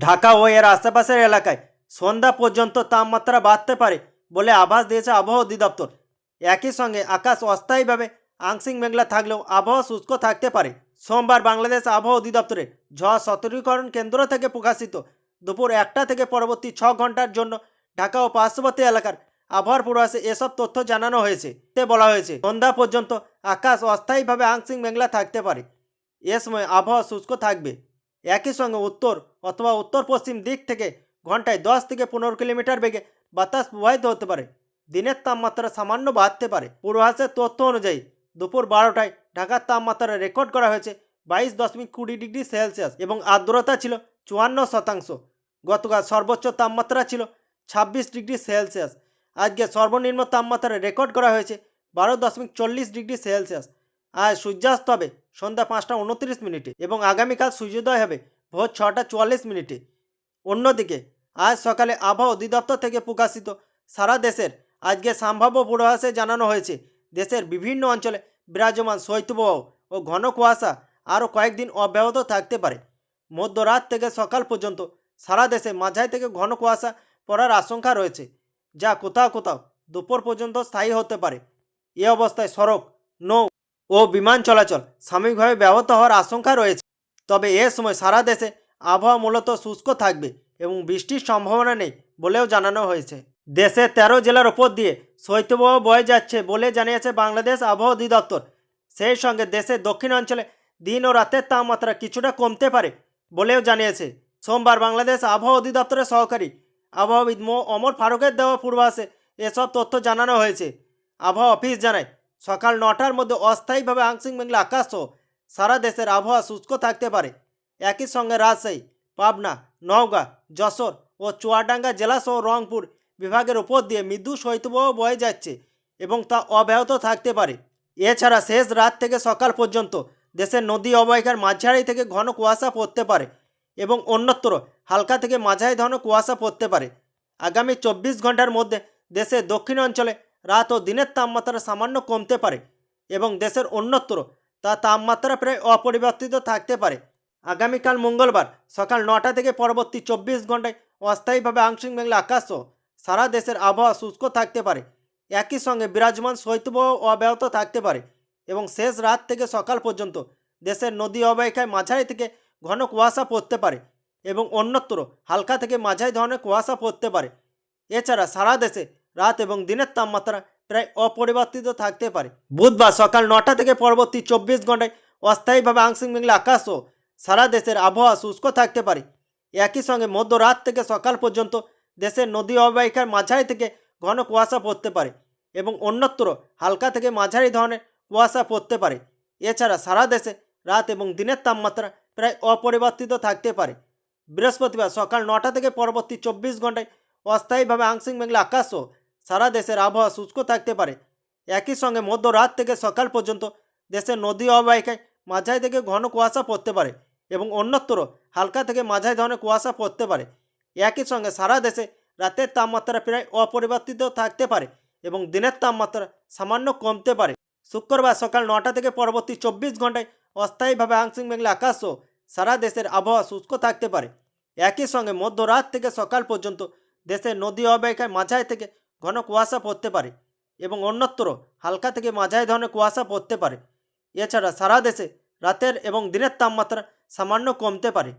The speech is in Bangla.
ঢাকা ও এর আশেপাশের এলাকায় সন্ধ্যা পর্যন্ত তাপমাত্রা বাড়তে পারে বলে আভাস দিয়েছে আবহাওয়া অধিদপ্তর। একই সঙ্গে আকাশ অস্থায়ীভাবে আংশিক মেঘলা থাকলেও আবহাওয়া শুষ্ক থাকতে পারে। সোমবার বাংলাদেশ আবহাওয়া অধিদপ্তরের ঝড় সতর্কীকরণ কেন্দ্র থেকে প্রকাশিত দুপুর একটা থেকে পরবর্তী ছ ঘণ্টার জন্য ঢাকা ও পার্শ্ববর্তী এলাকার আবহাওয়ার পূর্বাভাসে এসব তথ্য জানানো হয়েছে। তে বলা হয়েছে, সন্ধ্যা পর্যন্ত আকাশ অস্থায়ীভাবে আংশিক মেঘলা থাকতে পারে। এ সময় আবহাওয়া শুষ্ক থাকবে। একই সঙ্গে উত্তর অথবা উত্তর পশ্চিম দিক থেকে ঘন্টায় দশ থেকে পনেরো কিলোমিটার বেগে বাতাস প্রবাহিত হতে পারে। দিনের তাপমাত্রা সামান্য বাড়তে পারে। পূর্বাভাসের তথ্য অনুযায়ী দুপুর বারোটায় ঢাকার তাপমাত্রা রেকর্ড করা হয়েছে বাইশ দশমিক কুড়ি ডিগ্রি সেলসিয়াস এবং আর্দ্রতা ছিল চুয়ান্ন শতাংশ। গতকাল সর্বোচ্চ তাপমাত্রা ছিল ছাব্বিশ ডিগ্রি সেলসিয়াস। আজকে সর্বনিম্ন তাপমাত্রা রেকর্ড করা হয়েছে বারো দশমিক চল্লিশ ডিগ্রি সেলসিয়াস। আজ সূর্যাস্ত হবে, সন্ধ্যা পাঁচটা উনত্রিশ মিনিটে এবং আগামীকাল সূর্যোদয় হবে ভোর ছটা চুয়াল্লিশ মিনিটে। অন্যদিকে, আজ সকালে আবহাওয়া অধিদপ্তর থেকে প্রকাশিত সারা দেশের আজকে সম্ভাব্য পূর্বাভাসে জানানো হয়েছে, দেশের বিভিন্ন অঞ্চলে বিরাজমান শৈত্যপ্রবাহ ও ঘন কুয়াশা আরও কয়েকদিন অব্যাহত থাকতে পারে। মধ্যরাত থেকে সকাল পর্যন্ত সারা দেশে মাঝারি থেকে ঘন কুয়াশা পড়ার আশঙ্কা রয়েছে, যা কোথাও কোথাও দুপুর পর্যন্ত স্থায়ী হতে পারে। এ অবস্থায় সড়ক, নৌ ও বিমান চলাচল সাময়িকভাবে ব্যাহত হওয়ার আশঙ্কা রয়েছে। তবে এ সময় সারা দেশে আবহাওয়া মূলত শুষ্ক থাকবে এবং বৃষ্টির সম্ভাবনা নেই বলেও জানানো হয়েছে। দেশের তেরো জেলার ওপর দিয়ে শৈত্যপ্রবাহ বয়ে যাচ্ছে বলে জানিয়েছে বাংলাদেশ আবহাওয়া অধিদপ্তর। সেই সঙ্গে দেশের দক্ষিণ অঞ্চলে দিন ও রাতের তাপমাত্রা কিছুটা কমতে পারে বলেও জানিয়েছে। সোমবার বাংলাদেশ আবহাওয়া অধিদপ্তরের সহকারী আবহাওয়াবিদ মো. অমর ফারুকের দেওয়া পূর্বাসে এসব তথ্য জানানো হয়েছে। আবহাওয়া অফিস জানায় সকাল নটার মধ্যে অস্থায়ীভাবে আংশিক মেঘলা আকাশ সহ সারা দেশের আবহাওয়া শুষ্ক থাকতে পারে। একই সঙ্গে রাজশাহী, পাবনা, নওগাঁ, যশোর ও চুয়াডাঙ্গা জেলাসহ রংপুর বিভাগের উপর দিয়ে মৃদু শৈত্যপ্রবাহ বয়ে যাচ্ছে এবং তা অব্যাহত থাকতে পারে। এছাড়া শেষ রাত থেকে সকাল পর্যন্ত দেশের নদী অববাহিকার মাঝারি থেকে ঘন কুয়াশা পড়তে পারে এবং অন্যত্র হালকা থেকে মাঝারি ধরনের কুয়াশা পড়তে পারে। আগামী চব্বিশ ঘণ্টার মধ্যে দেশের দক্ষিণ অঞ্চলে রাত ও দিনের তাপমাত্রা সামান্য কমতে পারে এবং দেশের অন্যত্র তা তাপমাত্রা প্রায় অপরিবর্তিত থাকতে পারে। আগামীকাল মঙ্গলবার সকাল নটা থেকে পরবর্তী চব্বিশ ঘন্টায় অস্থায়ীভাবে আংশিক মেঘলা আকাশ সারা দেশের আবহাওয়া শুষ্ক থাকতে পারে। একই সঙ্গে বিরাজমান শৈত্যপ্রবাহ অব্যাহত থাকতে পারে এবং শেষ রাত থেকে সকাল পর্যন্ত দেশের নদী অববাহিকায় মাঝারি থেকে ঘন কুয়াশা পড়তে পারে এবং অন্যত্র হালকা থেকে মাঝারি ধরনের কুয়াশা পড়তে পারে। এছাড়া সারা দেশে রাত এবং দিনের তাপমাত্রা প্রায় অপরিবর্তিত থাকতে পারে। বুধবার সকাল নটা থেকে পরবর্তী চব্বিশ ঘন্টায় অস্থায়ীভাবে আংশিক মেঘলা আকাশ ও সারা দেশের আবহাওয়া শুষ্ক থাকতে পারে। একই সঙ্গে মধ্যরাত থেকে সকাল পর্যন্ত দেশের নদী অববাহিকার মাঝারি থেকে ঘন কুয়াশা পড়তে পারে এবং অন্যত্র হালকা থেকে মাঝারি ধরনের কুয়াশা পড়তে পারে। এছাড়া সারা দেশে রাত এবং দিনের তাপমাত্রা প্রায় অপরিবর্তিত থাকতে পারে। বৃহস্পতিবার সকাল নটা থেকে পরবর্তী চব্বিশ ঘন্টায় অস্থায়ীভাবে আংশিক মেঘলা আকাশ ও সারা দেশের আবহাওয়া শুষ্ক থাকতে পারে। একই সঙ্গে মধ্যরাত থেকে সকাল পর্যন্ত দেশের নদী অববাহিকায় মাঝারি থেকে ঘন কুয়াশা পড়তে পারে এবং অন্যত্র হালকা থেকে মাঝারি ধরনের কুয়াশা পড়তে পারে। একই সঙ্গে সারা দেশে রাতের তাপমাত্রা প্রায় অপরিবর্তিত থাকতে পারে এবং দিনের তাপমাত্রা সামান্য কমতে পারে। শুক্রবার সকাল নটা থেকে পরবর্তী চব্বিশ ঘন্টায় অস্থায়ীভাবে আংশিক মেঘলা আকাশ ও সারা দেশের আবহাওয়া শুষ্ক থাকতে পারে। একই সঙ্গে মধ্যরাত থেকে সকাল পর্যন্ত দেশের নদী অববাহিকায় মাঝারি থেকে ঘন কুয়াশা পড়তে পারে এবং অন্যত্র হালকা থেকে মাঝারি ধরনের কুয়াশা পড়তে পারে। এছাড়া সারা দেশে রাতের এবং দিনের তাপমাত্রা সামান্য কমতে পারে।